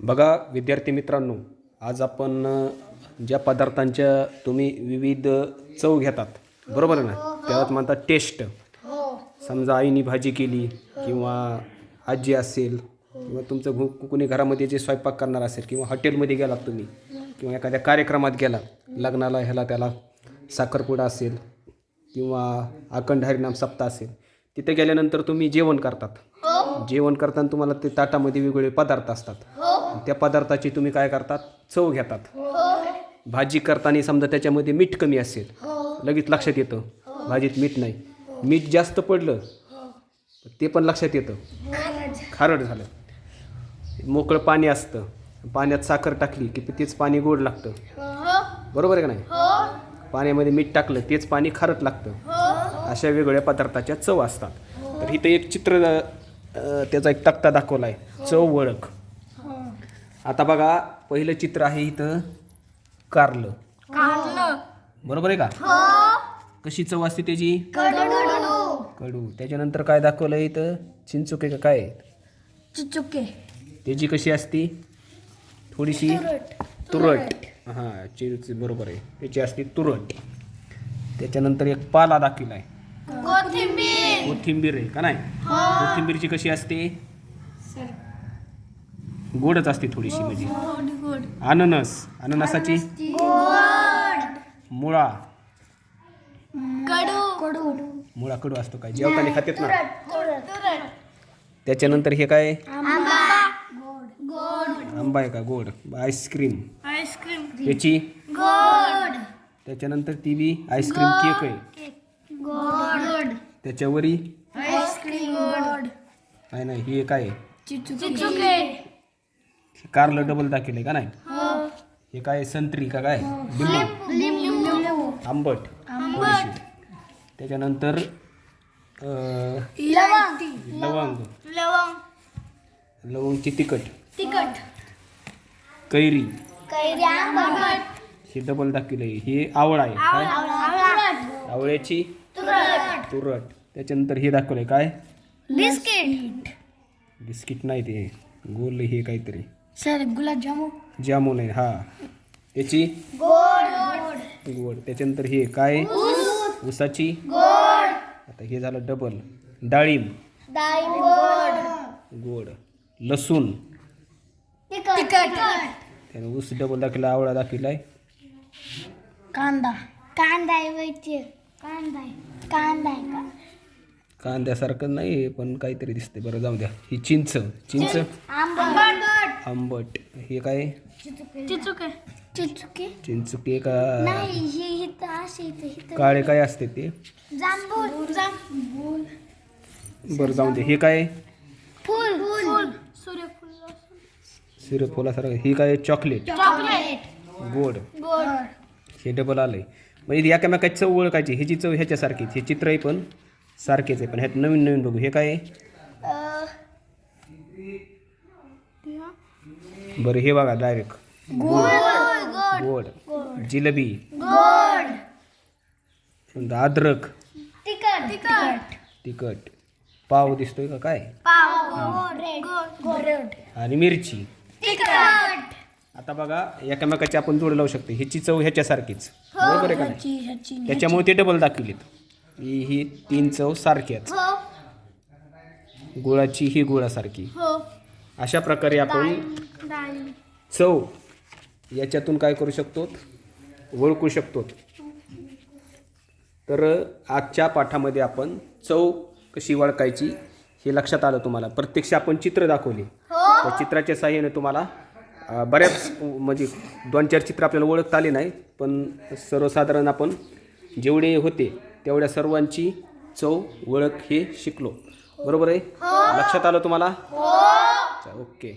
बघा विद्यार्थी मित्रांनो आज आपण ज्या पदार्थांच्या तुम्ही विविध चव घेतात बरोबर ना? त्यात म्हणतात टेस्ट. समजा आईने भाजी केली किंवा आजी असेल किंवा तुमचं घु कुणी घरामध्ये जे स्वयंपाक करणार असेल किंवा हॉटेलमध्ये गेलात तुम्ही किंवा एखाद्या कार्यक्रमात गेलात लग्नाला ह्याला त्याला साखरपुडा असेल किंवा अखंड हरिनाम सप्ताह असेल तिथे गेल्यानंतर तुम्ही जेवण करतात. जेवण करताना तुम्हाला ते ताटामध्ये वेगवेगळे पदार्थ असतात. त्या पदार्थाची तुम्ही काय करतात? चव घेतात. भाजी करताना समजा त्याच्यामध्ये मीठ कमी असेल लगेच लक्षात येतं. भाजीत मीठ नाही. मीठ जास्त पडलं ते पण लक्षात येतं. खारट. झालं. मोकळं पाणी असतं. पाण्यात साखर टाकली की तेच पाणी गोड लागतं. बरोबर आहे का नाही? पाण्यामध्ये मीठ टाकलं तेच पाणी खारट लागतं. अशा वेगवेगळ्या पदार्थाच्या चव असतात. तर इथं एक चित्र त्याचा एक तक्ता दाखवला आहे चव ओळख. आता बघा पहिलं चित्र आहे इथं कारलं. बरोबर आहे का? कशी चव असते त्याची? कडू. त्याच्यानंतर काय दाखवलं इथं? चिंचुके का काय? चुचुके. त्याची कशी असती? थोडीशी तुरट. हां चिंच बरोबर आहे. त्याची असते तुरट. त्याच्यानंतर एक पाला दाखवला आहे. कोथिंबीर. कोथिंबीर आहे का नाही? कोथिंबीरची कशी असते? गोडच असते थोडीशी म्हणजे. अननस. अननसाची? मुळा. कडू. कडू. मुळा कडू असतो काय? जेवताना खातेत ना? त्याच्यानंतर हे काय? गोड. आंबा आहे का? गोड. Ice cream. Ice cream. त्याची गोड. त्याच्यानंतर ती बी आईस्क्रीम केक आहे. गोड. त्याच्यावरी? Ice cream. गोड. काय नाही हे काय? आहे? चिचुके कारलं डबल दाखवलंय का नाही? हे. काय संत्री का काय? लिंबू. लिंबू. आंबट. थोडीशी. त्याच्यानंतर अं, लवंग. लवंग. लवंग. लवंगची तिखट. तिखट. कैरी. कैरी आंबट. हे डबल दाखवलंय. हे आवळा आहे. काय? आवळा. आवळ्याची तुरट. तुरट. त्याच्यानंतर हे दाखवलंय काय? बिस्किट. बिस्किट नाही ते. गोल हे काहीतरी. सर गुलाबजामुन जामून. आहे हा. त्याची गोड. गोड. त्याच्यानंतर हे काय? ऊसाची? गोड. आता हे झालं डबल डाळिंब. डाळिंब. गोड. गोड लसूण त्यानं ऊस डबल दाखवला आवळा दाखवलाय. कांदा. कांदा आहे कांदा आहे. कांदा कांद्यासारखं नाही पण काहीतरी दिसते बरं जाऊ द्या. ही चिंच. चिंच? आंबट आंबट. हे काय? चिचुके. चिचुके? चिंचुके का? नाही हे इथं असे इथं इथं. काळे काय असते ते? जांभूळ. जांभूळ. बरं जाऊ दे. हे काय? फुल. फुल. सूर्यफूल. सूर्यफुलासारखं हे काय? चॉकलेट. चॉकलेट. गोड. गोड. हे डबल आलंय. म्हणजे एकामेकाची चव ओळखायची. ह्याची चव ह्याच्यासारखीच. हे चित्रही पण सारखेच आहे. पण ह्यात नवीन नवीन बघू. हे काय? आहे? बरं हे बघा डायरेक्ट गोड. गोड. जिलेबी. अद्रक. तिखट. पाव दिसतोय का? काय? पाव. रेड. गोड. आणि मिरची. तिखट. आता बघा एकामेकाची आपण जोड लावू शकतो. ह्याची चव ह्याच्यासारखीच. बरोबर आहे का नाही? त्याच्यामुळे ते डबल दाखवलीत. ही ही तीन चव सारख्याच हो. गुळाची ही गुळासारखी. हो. अशा प्रकारे आपण चव याच्यातून काय करू शकतो ओळखू शकतो तर आजच्या पाठामध्ये आपण चव कशी ओळखायची हे लक्षात आलं तुम्हाला. प्रत्यक्ष आपण चित्र दाखवले. त्या चित्राच्या साह्याने तुम्हाला बऱ्याच म्हणजे दोन चार चित्र आपल्याला ओळखता आले नाही पण सर्वसाधारण आपण जेवढे होते तेवढ्या सर्वांची चव ओळख हे शिकलो. बरोबर आहे? लक्षात आलं तुम्हाला? ओके.